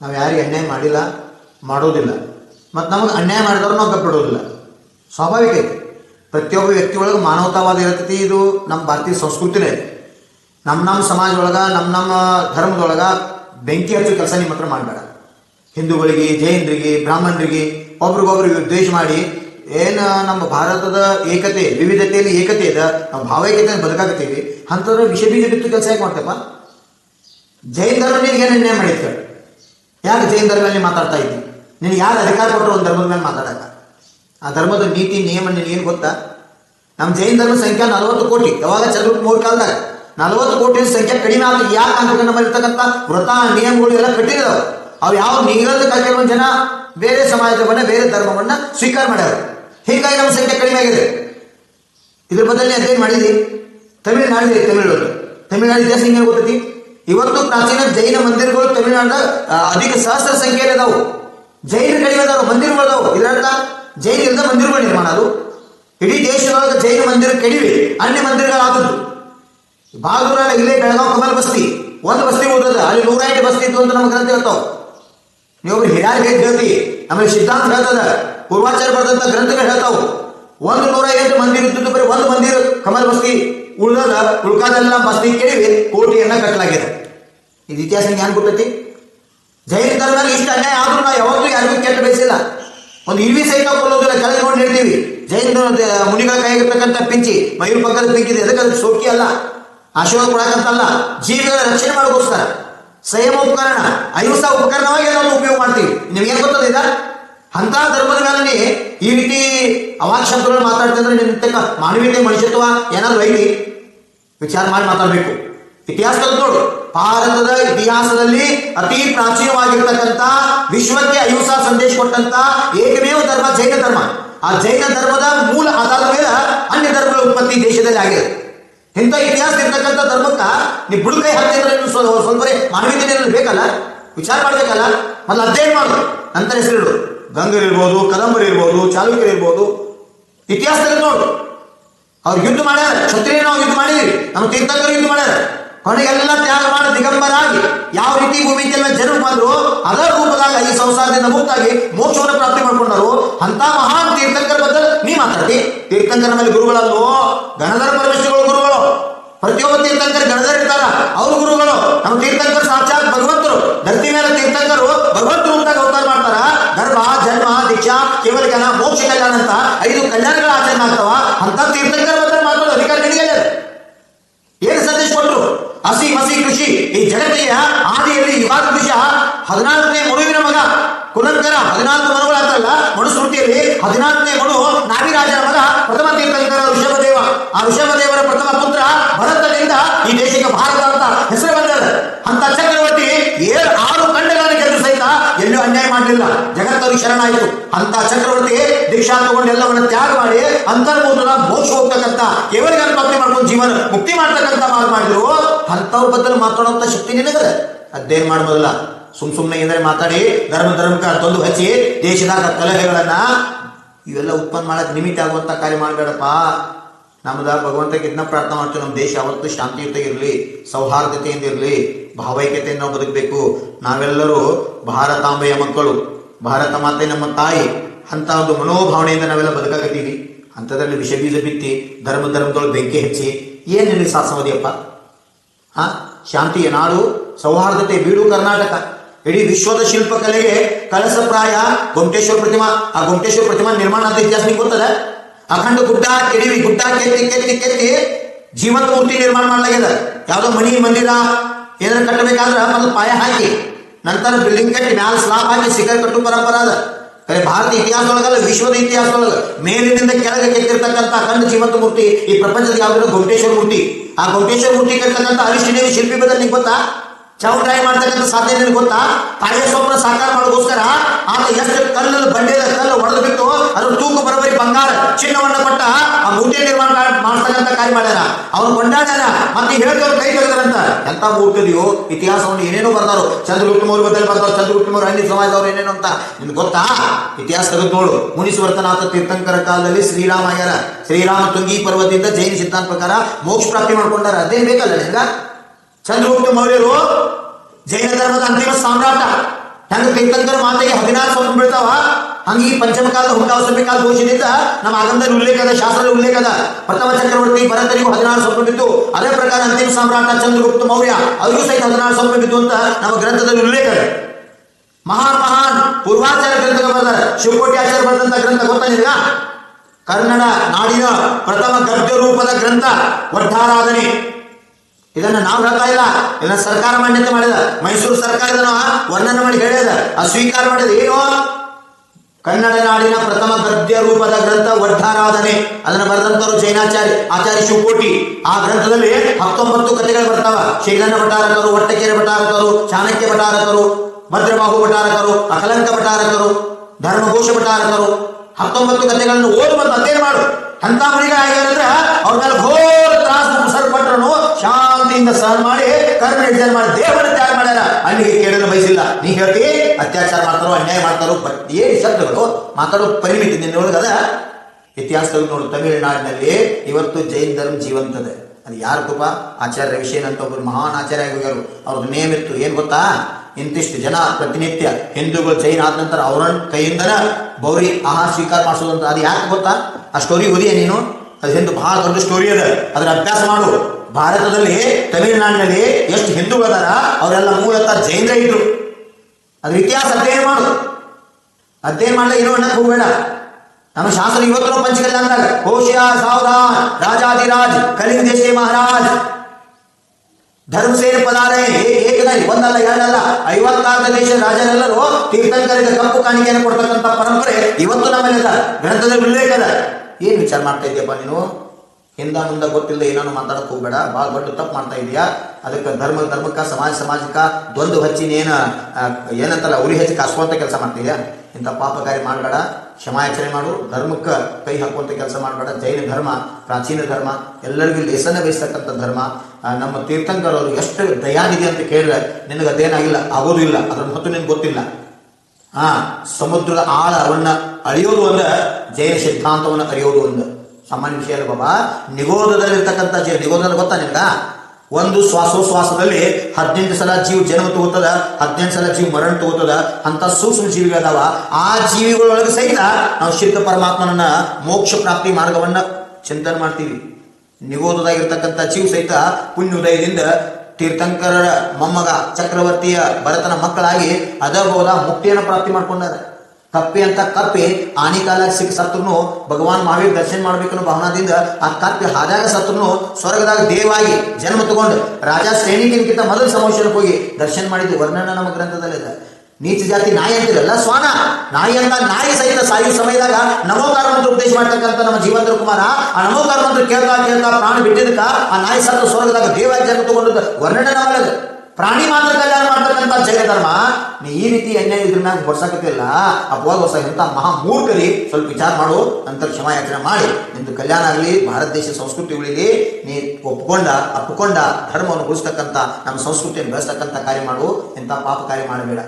ನಾವು ಯಾರಿಗೆ ಅನ್ಯಾಯ ಮಾಡಿಲ್ಲ, ಮಾಡೋದಿಲ್ಲ. ಮತ್ತು ನಮಗೆ ಅನ್ಯಾಯ ಮಾಡಿದವ್ರು ನಾವು ಬಿಡೋದಿಲ್ಲ ಸ್ವಾಭಾವಿಕ ಐತಿ. ಪ್ರತಿಯೊಬ್ಬ ವ್ಯಕ್ತಿ ಒಳಗೆ ಮಾನವತಾವಾದ ಇರತೈತಿ ಇದು ನಮ್ಮ ಭಾರತೀಯ ಸಂಸ್ಕೃತಿನೇ ಐತಿ ನಮ್ಮ ನಮ್ಮ ಸಮಾಜ ಒಳಗೆ ನಮ್ಮ ನಮ್ಮ ಧರ್ಮದೊಳಗೆ ಬೆಂಕಿ ಹಚ್ಚೋ ಕೆಲಸ ನಿಮ್ಮ ಹತ್ರ ಮಾಡಬೇಡ. ಹಿಂದೂಗಳಿಗೆ, ಜೈನರಿಗೆ, ಬ್ರಾಹ್ಮಣರಿಗೆ ಒಬ್ರಿಗೊಬ್ರಿಗೆ ಉದ್ದೇಶ ಮಾಡಿ, ಏನು ನಮ್ಮ ಭಾರತದ ಏಕತೆ, ವಿವಿಧತೆಯಲ್ಲಿ ಏಕತೆ ಇದೆ, ನಾವು ಭಾವೈಕ್ಯತೆ ಬದುಕಾಕತ್ತೀವಿ ಅಂಥದ್ರ ವಿಷ ಬೀಜ ಬಿತ್ತು ಕೆಲಸ ಯಾಕೆ ಮಾಡ್ತೇವಪ್ಪ ಜೈನ ಧರ್ಮ ಏನು ಅನ್ಯಾಯ ಮಾಡಿತ್ತು ಯಾಕೆ ಜೈನ ಧರ್ಮದಲ್ಲಿ ಮಾತಾಡ್ತಾ ಇದ್ದೀನಿ ನೀನು ಯಾರು ಅಧಿಕಾರ ಕೊಟ್ಟರು ಒಂದು ಧರ್ಮದ ಮೇಲೆ ಮಾತಾಡಕ? ಆ ಧರ್ಮದ ನೀತಿ, ನಿಯಮ ನಿನಗೇನು ಗೊತ್ತಾ? ನಮ್ಮ ಜೈನ ಧರ್ಮ ಸಂಖ್ಯೆ ನಲವತ್ತು ಕೋಟಿ. ಯಾವಾಗ ಚಂದ್ರ ಮೂರು ಕಾಲದಾಗ? ನಲವತ್ತು ಕೋಟಿ ಸಂಖ್ಯೆ ಕಡಿಮೆ ಆಗಿ ಯಾಕೆ ಅಂತ ನಮ್ಮಲ್ಲಿರ್ತಕ್ಕಂಥ ವ್ರತ, ನಿಯಮಗಳು ಎಲ್ಲ ಕಟ್ಟಿದಾವೆ ಅವ್ರು ಯಾವ ನಿಗದ ಕೆಲವೊಂದು ಜನ ಬೇರೆ ಸಮಾಜವನ್ನ, ಬೇರೆ ಧರ್ಮವನ್ನ ಸ್ವೀಕಾರ ಮಾಡ್ಯಾರ? ಹೀಗಾಗಿ ನಮ್ಮ ಸಂಖ್ಯೆ ಕಡಿಮೆ ಆಗಿದೆ. ಇದ್ರ ಬದಲೇ ಅಧ್ಯಯನ ಮಾಡಿದಿ ತಮಿಳುನಾಡಿದೆ ತಮಿಳು ತಮಿಳುನಾಡು ಇತಿಹಾಸ ಹಿಂಗೆ ಗೊತ್ತೈತಿ? ಇವತ್ತು ಪ್ರಾಚೀನ ಜೈನ ಮಂದಿರಗಳು ತಮಿಳುನಾಡಿನ ಅಧಿಕ ಸಹಸ್ರ ಸಂಖ್ಯೆಯಲ್ಲಿ ಅದಾವು. ಜೈನ ಕಡಿಮೆ ಅದಾವ ಮಂದಿರಗಳು ಅದಾವು. ಇದರರ್ಥ ಜೈನ ಇಲ್ಲದ ಮಂದಿರಗಳು ನಿರ್ಮಾಣ ಅದು ಇಡೀ ದೇಶದೊಳಗೆ ಜೈನ ಮಂದಿರ ಕಡಿಮೆ, ಅನ್ಯ ಮಂದಿರಗಳಾದದ್ದು ಬಾಗೂರಲ್ಲಿ ಇಲ್ಲೇ ಬೆಳಗಾವ್ ಕಮಲ್ ಬಸ್ತಿ. ಒಂದು ಬಸ್ತಿ ಓದದ ಅಲ್ಲಿ ನೂರ ಎಂಟು ಬಸ್ತಿ ಇತ್ತು ಅಂತ ನಮ್ಮ ಗ್ರಂಥ ಹೇಳ್ತಾವ. ನೀವೊಬ್ರು ಹಿರಿಯರಿಗೆ ಹೇಳಿ ಹೇಳ್ತಿ ಆಮೇಲೆ ಸಿದ್ಧಾಂತ ಹೇಳ್ತದ. ಪೂರ್ವಾಚಾರ್ಯ ಬರೆದಂತ ಗ್ರಂಥಗಳು ಹೇಳ್ತಾವು. ಒಂದು ನೂರ ಎಂಟು ಮಂದಿರ ಇದ್ದು ಬರೀ ಒಂದು ಮಂದಿರ ಕಮಲ್ ಬಸ್ತಿ. ಉಳ್ದದ ಉಳ್ಕಾದೆಲ್ಲ ಮಸ್ತಿ ಕೇಳಿ ಕೋಟಿಯನ್ನ ಕಟ್ಟಲಾಗಿದೆ. ಇದು ಇತಿಹಾಸ ಏನ್ ಗೊತ್ತೈತಿ ಜೈನ ಧರ್ಮದಲ್ಲಿ ಇಷ್ಟ ಅನ್ಯಾಯ ಆದ್ರೂ ನಾವು ಯಾವತ್ತೂ ಯಾರಿಗೂ ಕೆಟ್ಟ ಬಯಸಿಲ್ಲ. ಒಂದು ಇಲ್ವಿ ಸಹಿತ ಕೊಲ್ಲೋದಿಲ್ಲ, ಕೆಳಗೆ ನೋಡಿ ಹೇಳ್ತೀವಿ. ಜೈನ ಮುನಿಗಳ ಕೈಗಿರ್ತಕ್ಕಂಥ ಪಿಂಚಿ, ಮಯೂರ್ ಪಕ್ಕದ ಪಿಂಕಿದೆ ಅದಕ್ಕೆ ಅದು ಸೋಕಿ ಅಲ್ಲ? ಆಶೀರ್ವಾದ ಕೊಡಕಂತಲ್ಲ ಜೀವಿಗಳ ರಕ್ಷಣೆ ಮಾಡೋಕ್ಕೋಸ್ಕರ ಸಂಯಮ ಉಪಕರಣ, ಅಹಿಂಸಾ ಉಪಕರಣವಾಗಿ ನಾವು ಉಪಯೋಗ ಮಾಡ್ತೀವಿ. ನಿಮ್ಗೇನ್ ಗೊತ್ತದ ಅಂತ ಧರ್ಮದ ಈ ರೀತಿ ಅವಾಕ್ ಮಾತಾಡ್ತಂದ್ರೆ ನಿನ್ನ ಮಾನವೀಯತೆ, ಮನುಷ್ಯತ್ವ ಏನಾದ್ರು ಐತಿ? ವಿಚಾರ ಮಾಡಿ ಮಾತಾಡಬೇಕು. ಇತಿಹಾಸದಲ್ಲಿ ನೋಡು, ಭಾರತದ ಇತಿಹಾಸದಲ್ಲಿ ಅತಿ ಪ್ರಾಚೀನವಾಗಿರ್ತಕ್ಕಂಥ ವಿಶ್ವಕ್ಕೆ ಅಹಿಂಸಾ ಸಂದೇಶ ಕೊಟ್ಟಂತ ಏಕಮೇವ ಧರ್ಮ ಜೈನ ಧರ್ಮ. ಆ ಜೈನ ಧರ್ಮದ ಮೂಲ ಆಧಾರದ ಮೇಲೆ ಅನ್ಯ ಧರ್ಮಗಳ ಉತ್ಪತ್ತಿ ದೇಶದಲ್ಲಿ ಆಗಿದೆ. ಇಂಥ ಇತಿಹಾಸ ಇರ್ತಕ್ಕಂಥ ಧರ್ಮಕ್ಕ ನೀವು ಬುಡುಕೈ ಹಾಕಿದ್ರೆ ಸ್ವಲ್ಪ ಮಾನವೀಯತೆ ಬೇಕಲ್ಲ? ವಿಚಾರ ಮಾಡ್ಬೇಕಲ್ಲ? ಮೊದಲು ಅಧ್ಯಯನ ಮಾಡು. ನಂತರ ಹೆಸರಿಡು ಗಂಗರ್ ಇರ್ಬೋದು, ಕದಂಬರ್ ಇರ್ಬೋದು, ಚಾಲುಕ್ಯರು ಇರ್ಬೋದು, ಇತಿಹಾಸದಲ್ಲಿ ನೋಡು. ಅವ್ರು ಯುದ್ಧ ಮಾಡ್ಯಾರ ಕ್ಷತ್ರಿಯ ನಾವು ಯುದ್ಧ ಮಾಡಿದ್ವಿ ನಮ್ಮ ತೀರ್ಥಂಕರು ಯುದ್ಧ ಮಾಡ್ಯಾರ. ಕೊನೆಗೆಲ್ಲ ತ್ಯಾಗ ಮಾಡಿ ದಿಗಂಬರಾಗಿ ಯಾವ ರೀತಿ ಭೂಮಿಗೆಲ್ಲ ಜನರು ಬಂದ್ರು, ಅದರ ರೂಪದಾಗ ಈ ಸಂಸಾರದಿಂದ ಮುಕ್ತಾಗಿ ಮೋಕ್ಷವನ್ನು ಪ್ರಾಪ್ತಿ ಮಾಡ್ಕೊಂಡರು. ಅಂತ ಮಹಾನ್ ತೀರ್ಥಂಕರ ಬದಲು ನೀ ಮಾತಾಡ್ತಿ. ತೀರ್ಥಂಕರ ಮೇಲೆ ಗುರುಗಳಲ್ಲೋ ಗಣಧರ ಪರಮೇಶ್ವರಗಳು ಗುರುಗಳು. ಪ್ರತಿಯೊಬ್ಬ ತೀರ್ಥಂಕರ ಗಣಧರ ಇರ್ತಾರ, ಅವ್ರ ಗುರುಗಳು. ನಮ್ಮ ತೀರ್ಥಂಕರ ಕೇವಲ ಜ್ಞಾನ ಮೋಕ್ಷ ಕಲ್ಯಾಣ ಅಂತ ಐದು ಕಲ್ಯಾಣಗಳ ಆಚರಣೆ ಆಗ್ತಾವ ಅಂತ ತೀರ್ಥಂಕರ ಮಾತ್ರ ಮಾತಾಡೋ ಅಧಿಕಾರ ನಿನಗೆ ಏನು ಸಂದೇಶ ಕೊಟ್ರು? ಹಸಿ ಮಸಿ ಕೃಷಿ. ಈ ಜಗತ್ತಿನ ಆದಿಯಲ್ಲಿ ಯುಗಾದ ಕೃಷಿ ಹದಿನಾಲ್ಕನೇ ಮಗುವಿನ ಮಗ. ಕುಲಂಕರ ಹದಿನಾಲ್ಕು ಮನುಗಳಾಗ್ತಲ್ಲ ಮನುಸ್ಮೃತಿಯಲ್ಲಿ ಹದಿನಾಲ್ಕನೇ ಮನು ನಾವಿರಾಜನ ಮಗ ಪ್ರಥಮ ತೀರ್ಥಂಕರ ಋಷಭದೇವ. ಆ ಋಷಭದೇವರ ಪ್ರಥಮ ಪುತ್ರ ಭರತನಿಂದ ಈ ದೇಶಕ್ಕೆ ಭಾರತ ಅಂತ ಹೆಸರು ಬಂದದ ಅಂತ ಚಕ್ರವರ್ತಿ ಏಳು ಆರು ಖಂಡಗಳನ್ನು ಗೆದ್ದು ಸಹಿತ ಎಲ್ಲೂ ಅನ್ಯಾಯ ಮಾಡಲಿಲ್ಲ ಜಗತ್ತವರಿಗೆ ಶರಣಾಯಿತು ಅಂತ ಚಕ್ರವರ್ತಿ ದೀಕ್ಷಾ ತಗೊಂಡು ಎಲ್ಲವನ್ನ ತ್ಯಾಗ ಮಾಡಿ ಅಂತರ್ಬೋಧನ ಮೋಕ್ಷ ಹೋಗ್ತಕ್ಕಂಥ ಕೇವಲ ಅನುಪಾತಿ ಮಾಡ್ಕೊಂಡು ಜೀವನ ಮುಕ್ತಿ ಮಾಡ್ತಕ್ಕಂಥ ಮಾತು ಮಾಡಿದ್ರು. ಅಂಥವ್ರ ಬದಲು ಮಾತಾಡುವಂತ ಶಕ್ತಿ ನಿನಗದ. ಅದೇನ್ ಮಾಡ್ಬೋದಲ್ಲ ಸುಮ್ ಸುಮ್ಮನೆ ಏನಾರೆ ಮಾತಾಡಿ. ಧರ್ಮ ಧರ್ಮಕ್ಕೆ ತಂದು ಹಚ್ಚಿ ದೇಶದಾಗ ಕಲಹೆಗಳನ್ನ ಇವೆಲ್ಲ ಉತ್ಪನ್ನ ಮಾಡಕ್ಕೆ ನಿಮಿತ್ತ ಆಗುವಂತ ಕಾರ್ಯ ಮಾಡಬೇಡಪ್ಪ. ನಮ್ದ ಭಗವಂತ ಇದನ್ನ ಪ್ರಾರ್ಥನೆ ಮಾಡ್ತೀವಿ. ನಮ್ಮ ದೇಶ ಯಾವತ್ತೂ ಶಾಂತಿಯುತ ಇರಲಿ ಸೌಹಾರ್ದತೆಯಿಂದ ಇರಲಿ, ಭಾವೈಕ್ಯತೆಯಿಂದ ನಾವು ಬದುಕಬೇಕು. ನಾವೆಲ್ಲರೂ ಭಾರತಾಂಬೆಯ ಮಕ್ಕಳು. ಭಾರತ ಮಾತೆ ನಮ್ಮ ತಾಯಿ ಅಂತ ಒಂದು ಮನೋಭಾವನೆಯಿಂದ ನಾವೆಲ್ಲ ಬದುಕಾಗತ್ತೀವಿ ಅಂಥದ್ರಲ್ಲಿ ವಿಷ ಬೀಜ ಬಿತ್ತಿ, ಧರ್ಮ ಧರ್ಮದೊಳಗೆ ಬೆಂಕಿ ಹಚ್ಚಿ, ಏನು ನಿನಗೆ ಸಾಸವದಿಯಪ್ಪ ಹಾ? ಶಾಂತಿಯ ನಾಡು, ಸೌಹಾರ್ದತೆ, ಬೀಡು ಕರ್ನಾಟಕ. ಇಡೀ ವಿಶ್ವದ ಶಿಲ್ಪಕಲೆಗೆ ಕಳಸಪ್ರಾಯ ಗೊಮಟೇಶ್ವರ ಪ್ರತಿಮಾ, ಆ ಗೊಮಟೇಶ್ವರ ಪ್ರತಿಮಾ ನಿರ್ಮಾಣ ಅಂತ ಇತಿಹಾಸ ನಿಮ್ಗೆ ಗೊತ್ತದ? ಅಖಂಡ ಗುಡ್ಡ ಕೆಡಿವಿ ಗುಡ್ಡ ಕೆತ್ತಿ ಕೆತ್ತಿ ಕೆತ್ತಿ ಜೀವಂತ ಮೂರ್ತಿ ನಿರ್ಮಾಣ ಮಾಡ್ಲಾಗ್ಯದ. ಯಾವುದೋ ಮನಿ, ಮಂದಿರ ಏನಾರ ಕಟ್ಟಬೇಕಾದ್ರೆ ಮೊದಲು ಪಾಯ ಹಾಕಿ. ನಂತರ ಬಿಲ್ಡಿಂಗ್ ಕಟ್ಟಿ ಮ್ಯಾಲ ಸ್ಲಾಪ್ ಹಾಕಿ ಶಿಖರ್ ಕಟ್ಟು ಪರಂಪರ ಅದ. ಭಾರತ ಇತಿಹಾಸದೊಳಗಲ್ಲ ವಿಶ್ವದ ಇತಿಹಾಸದೊಳಗ ಮೇಲಿನಿಂದ ಕೆಳಗೆ ಕೆತ್ತಿರ್ತಕ್ಕಂಥ ಅಖಂಡ ಜೀವಂತ ಮೂರ್ತಿ, ಈ ಪ್ರಪಂಚದ ಯಾವ್ದು ಗೊಮಟೇಶ್ವರ ಮೂರ್ತಿ. ಆ ಗೊಮಟೇಶ್ವರ ಮೂರ್ತಿ ಕಟ್ತಕ್ಕಂಥ ಅರಿಶಿಣೇವಿ ಶಿಲ್ಪಿ ಬದಲು ನಿಂಗೆ ಗೊತ್ತಾ? ಚೌಟಾಯಿ ಮಾಡ್ತಕ್ಕಂಥ ಸಾಧ್ಯ ನಿನಗೆ ಗೊತ್ತಾ? ತಾಯಿ ಸ್ವಪ್ನ ಸಾಕಾರ ಮಾಡೋಗೋಸ್ಕರ ಆತ ಎಷ್ಟು ಕಲ್ಲು ಬಂಡೆದ ಕಲ್ಲು ಹೊಡೆದು ಬಿಟ್ಟು ಅದ್ರ ತೂಕ ಬರೋಬರಿ ಬಂಗಾರ ಚಿನ್ನವನ್ನ ಕೊಟ್ಟ ಆ ಮೂರ್ತಿ ನಿರ್ಮಾಣ ಮಾಡ್- ಮಾಡ್ತಕ್ಕಂಥ ಕಾರ್ಯ ಮಾಡ್ಯಾರ. ಅವನು ಕೊಂಡಾಡ್ಯಾರ. ಮತ್ತೆ ಹೇಳಿದವ್ರು ಕೈ ತೆಗೆದ್ರಂತ ಎಂತ ಮೂರ್ತಿದೆಯೋ ಇತಿಹಾಸವನ್ನು ಏನೇನೋ ಬರ್ತಾರೋ ಚಂದ್ರಗುಪ್ತ ಮೌರ್ಯ ಬದಲು ಬರ್ತಾರೋ ಚಂದ್ರಗುಪ್ತ ಮೌರ್ಯ ಅನ್ಯ ಸಮಾಜದವ್ರು ಏನೇನೋ ಅಂತ. ನಿಮ್ಗೆ ಗೊತ್ತಾ? ಇತಿಹಾಸ ತೆಗೆದು ನೋಡು. ಮುನೀಶ್ವರ್ತನಾಥ ತೀರ್ಥಂಕರ ಕಾಲದಲ್ಲಿ ಶ್ರೀರಾಮ ಆಗ್ಯಾರ. ಶ್ರೀರಾಮ ತುಂಗಿ ಪರ್ವತದಿಂದ ಜೈನ ಸಿದ್ಧಾಂತ ಪ್ರಕಾರ ಮೋಕ್ಷ ಪ್ರಾಪ್ತಿ ಮಾಡ್ಕೊಂಡಾರ. ಅದೇನು ಬೇಕಲ್ಲ ಹೆಂಗ ಚಂದ್ರಗುಪ್ತ ಮೌರ್ಯರು ಜೈನ ಧರ್ಮದ ಅಂತಿಮ ಸಾಮ್ರಾಟ. ಹೆಂಗ ತೀರ್ಥಂಕರ ಮಾತೆಗೆ ಹದಿನಾರು ಸ್ವಲ್ಪ ಬೀಳ್ತಾವ? ಹಂಗ ಈ ಪಂಚಮ ಕಾಲದ ಹುಂಡಾವಸಮಿ ಕಾಲ ದೋಷದಿಂದ ನಮ್ಮ ಆಗಮದಲ್ಲಿ ಉಲ್ಲೇಖ ಅದ ಶಾಸ್ತ್ರದ ಉಲ್ಲೇಖ ಅದ ಪ್ರಥಮ ಚಕ್ರವರ್ತಿ ಭರತನಿಗೂ ಹದಿನಾರು ಸ್ವಲ್ಪ ಬಿತ್ತು ಅದೇ ಪ್ರಕಾರ ಅಂತಿಮ ಸಾಮ್ರಾಟ ಚಂದ್ರಗುಪ್ತ ಮೌರ್ಯ, ಅವರಿಗೂ ಸಹಿತ ಹದಿನಾರು ಸ್ವಲ್ಪ ಬಿತ್ತು ಅಂತ ನಮ್ಮ ಗ್ರಂಥದಲ್ಲಿ ಉಲ್ಲೇಖ ಮಹಾ ಮಹಾನ್ ಮಹಾನ್ ಪೂರ್ವಾಚಾರ್ಯ ಗ್ರಂಥ ಬರ್ತಾರೆ ಶಿವಕೋಟಿ ಆಚಾರ್ಯ ಬರೆದಂತ ಗ್ರಂಥ ಗೊತ್ತಾಗಿಲ್ಲ ಕನ್ನಡ ನಾಡಿನ ಪ್ರಥಮ ಗದ್ಯ ರೂಪದ ಗ್ರಂಥ, ವರ್ಧಾರಾಧನೆ. ಇದನ್ನ ನಾವು ಹೇಳ್ತಾ ಇಲ್ಲ. ಇದನ್ನ ಸರ್ಕಾರ ಮಾನ್ಯತೆ ಮಾಡಿದ. ಮೈಸೂರು ಸರ್ಕಾರ ಇದನ್ನ ವರ್ಣನೆ ಮಾಡಿ ಹೇಳಿದ. ಅದು ಸ್ವೀಕಾರ ಮಾಡಿದ. ಏನು ಕನ್ನಡ ನಾಡಿನ ಪ್ರಥಮ ಗದ್ಯ ರೂಪದ ಗ್ರಂಥ ವರ್ಧಾರಾಧನೆ. ಅದರ ಬರೆದಂತವರು ಜೈನಾಚಾರ್ಯ, ಆಚಾರ್ಯ ಶಿವಕೋಟಿ. ಆ ಗ್ರಂಥದಲ್ಲಿ ಹತ್ತೊಂಬತ್ತು ಕಥೆಗಳು ಬರ್ತಾವ. ಶೈಲನ ಭಟಾರಕರು ಒಟ್ಟಕೆರೆ ಭಟಾರಕರು, ಚಾಣಕ್ಯ ಭಟಾರಕರು, ಭದ್ರಬಾಹು ಭಟಾರಕರು, ಅಕಲಂಕ ಭಟಾರಕರು, ಧರ್ಮಘೋಷ ಭಟಾರಕರು. ಹತ್ತೊಂಬತ್ತು ಕಥೆಗಳನ್ನು ಓದು ಬಂದು ಅಧ್ಯಯನ ಮಾಡು. ಅಂತ ಮನೆಗೆ ಆಗ್ಯಾರಂದ್ರೆ ಅವ್ರ ಮೇಲೆ ಘೋರ ಶಾಂತಿಯಿಂದ ಸಹನ ಮಾಡಿ ಕರ್ಮ ನಿರ್ಧಾರ ಮಾಡಿ, ದೇವರ ತ್ಯಾಗ ಮಾಡ್ಯಾರ. ಅಲ್ಲಿಗೆ ಕೇಳಲು ಬಯಸಿಲ್ಲ. ನೀ ಹೇಳ್ತಿ, ಅತ್ಯಾಚಾರ ಮಾಡ್ತಾರೋ, ಅನ್ಯಾಯ ಮಾಡ್ತಾರೋ ಏನ್ ಶಬ್ದಗಳು, ಮಾತಾಡೋ ಪರಿಮಿತಿ ಅದ? ಇತಿಹಾಸದಲ್ಲಿ ನೋಡು, ತಮಿಳುನಾಡಿನಲ್ಲಿ ಇವತ್ತು ಜೈನ್ ಧರ್ಮ ಜೀವಂತದೆ. ಅದು ಯಾರು ಕೃಪ ಆಚಾರ್ಯ ವಿಷಯನ್ ಅಂತ ಒಬ್ಬರು ಮಹಾನ್ ಆಚಾರ್ಯ ಹೋಗ್ಯಾರು. ಅವ್ರದ್ದು ನೇಮ್ ಇತ್ತು, ಏನ್ ಗೊತ್ತಾ? ಇಂತಿಷ್ಟು ಜನ ಪ್ರತಿನಿತ್ಯ ಹಿಂದೂಗಳು ಜೈನ್ ಆದ ನಂತರ ಅವರ ಕೈಯಿಂದನ ಬೌರಿ ಆಹಾರ ಸ್ವೀಕಾರ ಮಾಡಿಸೋದಂತ, ಅದು ಯಾಕೆ ಗೊತ್ತಾ? ಆ ಸ್ಟೋರಿ ಓದಿಯ ನೀನು? ಅದು ಹಿಂದೂ ಬಹಳ ದೊಡ್ಡ ಸ್ಟೋರಿ ಅದ. ಅದರ ಅಭ್ಯಾಸ ಮಾಡು. ಭಾರತದಲ್ಲಿ, ತಮಿಳುನಾಡಿನಲ್ಲಿ ಎಷ್ಟು ಹಿಂದೂ ಅದಾರ, ಅವರೆಲ್ಲ ಮೂಲತಃ ಜೈನರೇ ಇದ್ರು. ಅದ್ರ ಇತಿಹಾಸ ಅಧ್ಯಯನ ಮಾಡು. ಅಧ್ಯಯನ ಮಾಡಲೇ ಇರೋ ಅನ್ನಕ್ಕೆ ಹೋಗಬೇಡ. ನಮ್ಮ ಶಾಸ್ತ್ರ ಇವತ್ತರ ಪಂಚಕಲ್ಲ ಅಂದಾಗ ಕೋಶಿಯಾ ಸಾವಧಾನ್ ರಾಜಾದಿರಾಜ್ ಕಲಿಂಗ ದೇಶಿ ಮಹಾರಾಜ್ ಧರ್ಮಸೇನ ಪದಾರೆ ಏಕದ, ಒಂದಲ್ಲ, ಎರಡಲ್ಲ ಐವತ್ತಾರು ದೇಶ ರಾಜರೆಲ್ಲರೂ ತೀರ್ಥಂಕರಿಗೆ ಕಪ್ಪು ಕಾಣಿಕೆಯನ್ನು ಕೊಡ್ತಕ್ಕಂಥ ಪರಂಪರೆ ಇವತ್ತು ನಮ್ಮಲ್ಲಿಲ್ಲ ಗ್ರಂಥದಲ್ಲಿ ಉಲ್ಲೇಖ ಏನು ವಿಚಾರ ಮಾಡ್ತಾ ಇದೆಯಪ್ಪ ನೀನು? ಹಿಂದ ಮುಂದೆ ಗೊತ್ತಿಲ್ಲ ಏನಾನು ಮಾತಾಡಕ್ ಹೋಗ್ಬೇಡ. ಭಾಳ ದೊಡ್ಡ ತಪ್ಪು ಮಾಡ್ತಾ ಇದೀಯಾ? ಅದಕ್ಕೆ ಧರ್ಮ ಧರ್ಮಕ್ಕ ಸಮಾಜ ಸಮಾಜಕ್ಕ ದ್ವಂದ್ವ ಹಚ್ಚಿ ನೀನು ಆ, ಏನಂತಲ್ಲ ಉರಿ ಹಚ್ಚಿ ಕಾಸ್ಕೊಂತ ಕೆಲಸ ಮಾಡ್ತೀಯಾ ಇಂಥ ಪಾಪಕಾರಿ ಮಾಡಬೇಡ. ಕ್ಷಮಾಯಾಚನೆ ಮಾಡು. ಧರ್ಮಕ್ಕೆ ಕೈ ಹಾಕುವಂತ ಕೆಲಸ ಮಾಡಬೇಡ. ಜೈನ ಧರ್ಮ ಪ್ರಾಚೀನ ಧರ್ಮ ಎಲ್ಲರಿಗೂ ಲೇಸನ ಬಯಸ್ತಕ್ಕಂಥ ಧರ್ಮ. ನಮ್ಮ ತೀರ್ಥಂಕರವರು ಎಷ್ಟು ದಯಾನಿದೆ ಅಂತ ಕೇಳಿದ್ರೆ ನಿನಗೆ ಅದೇನಾಗಿಲ್ಲ ಆಗೋದು ಇಲ್ಲ. ಅದ್ರ ಮತ್ತು ನಿನ್ಗೆ ಗೊತ್ತಿಲ್ಲ. ಹಾ ಸಮುದ್ರದ ಆಳ ಅವನ್ನ ಅಳಿಯೋದು ಅಂದ್ರೆ ಜೈನ ಸಿದ್ಧಾಂತವನ್ನು ಅರಿಯೋದು ಒಂದು. ಸಾಮಾನ್ಯ ವಿಷಯ ಅಲ್ಲ ಬಾಬಾ. ನಿಗೋಧದಲ್ಲಿರ್ತಕ್ಕಂಥ ಜೀವ ಅಂದ್ರೆ ಗೊತ್ತಾ ನಿಮ್ಗ? ಒಂದು ಶ್ವಾಸೋಶ್ವಾಸದಲ್ಲಿ ಹದಿನೆಂಟು ಸಲ ಜೀವ ಜನ್ಮ ತಗೋತದ, ಹದಿನೆಂಟು ಸಲ ಜೀವ ಮರಣ ತಗೋತದ ಅಂತ ಸೂಕ್ಷ್ಮ ಜೀವಿಗಳದಾವ ಆ ಜೀವಿಗಳೊಳಗೆ ಸಹಿತ ನಾವು ಶಿಲ್ಪ ಪರಮಾತ್ಮನನ್ನ ಮೋಕ್ಷ ಪ್ರಾಪ್ತಿ ಮಾರ್ಗವನ್ನ ಚಿಂತನೆ ಮಾಡ್ತೀವಿ. ನಿಗೋಧದಾಗಿರ್ತಕ್ಕಂಥ ಜೀವ ಸಹಿತ ಪುಣ್ಯೋದಯದಿಂದ ತೀರ್ಥಂಕರರ ಮೊಮ್ಮಗ, ಚಕ್ರವರ್ತಿಯ ಭರತನ ಮಕ್ಕಳಾಗಿ ಅದಬೋದ ಮುಕ್ತಿಯನ್ನು ಪ್ರಾಪ್ತಿ ಮಾಡ್ಕೊಂಡಾರ. ಕಪ್ಪೆ ಅಂತ ಕಪ್ಪೆ ಆನಿಕಾಲಾಗಿ ಸಿಕ್ಕ ಸತ್ರನು ಭಗವಾನ್ ಮಹಾವೀರ್ ದರ್ಶನ ಮಾಡ್ಬೇಕನ್ನೋ ಭಾವನಾದಿಂದ ಆ ಕಪ್ಪೆ ಹಾದಾಗ ಸತ್ರು ಸ್ವರ್ಗದಾಗ ದೇವಾಗಿ ಜನ್ಮ ತಗೊಂಡು ರಾಜ ಶ್ರೇಣಿಗಿಂತ ಮೊದಲು ಸಮಾವೇಶಕ್ಕೆ ಹೋಗಿ ದರ್ಶನ ಮಾಡಿದ್ದು ವರ್ಣನ ನಮ್ಮ ಗ್ರಂಥದಲ್ಲಿದೆ ನೀಚ ಜಾತಿ ನಾಯಿ ಅಂತಿರಲ್ಲ, ಸ್ವಾನ. ನಾಯಿ ಅಂತ ನಾಯಿ ಸಹಿತ ಸಾಯುವ ಸಮಯದಾಗ ನಮೋಕಾರ ಮಂತ್ರ ಉಪದೇಶ ಮಾಡ್ತಕ್ಕಂಥ ನಮ್ಮ ಜೀವಂದ್ರ ಕುಮಾರ, ಆ ನಮೋಕಾರ ಮಂತ್ರ ಕೇಳ್ತಾ ಕೇಳ್ತಾ ಪ್ರಾಣ ಬಿಟ್ಟಿದ್ದಕ್ಕ ಆ ನಾಯಿ ಸತ್ತ ಸ್ವರ್ಗದಾಗ ದೇವಾಗಿ ಜನ್ಮ ತಗೊಂಡದ್ದು ವರ್ಣನ ಪ್ರಾಣಿ ಮಾತ್ರ ಕಲ್ಯಾಣ ಮಾಡ್ತಕ್ಕಂಥ ಜೈನ ಧರ್ಮ ನೀ ಈ ರೀತಿ ಅನ್ಯಾಯ ಇದ್ರ ಮ್ಯಾಗ ಬರ್ಸಕತ್ತಿಲ್ಲ ಅಪವಾದ ಹೊಸ ಇಂಥ ಮಹಾ ಮೂರ್ಖರಿ, ಸ್ವಲ್ಪ ವಿಚಾರ ಮಾಡು ಅಂತ ಕ್ಷಮಾಯಾಚನೆ ಮಾಡಿ. ನಿಮ್ದು ಕಲ್ಯಾಣ ಆಗಲಿ, ಭಾರತ ದೇಶ ಸಂಸ್ಕೃತಿ ಉಳಿಲಿ, ನೀ ಒಪ್ಕೊಂಡ, ಅಪ್ಪಿಕೊಂಡ, ಧರ್ಮವನ್ನು ಉಳಿಸ್ತಕ್ಕಂಥ, ನಮ್ಮ ಸಂಸ್ಕೃತಿಯನ್ನು ಬೆಳೆಸ್ತಕ್ಕಂಥ ಕಾರ್ಯ ಮಾಡು. ಇಂಥ ಪಾಪ ಕಾರ್ಯ ಮಾಡಬೇಡ.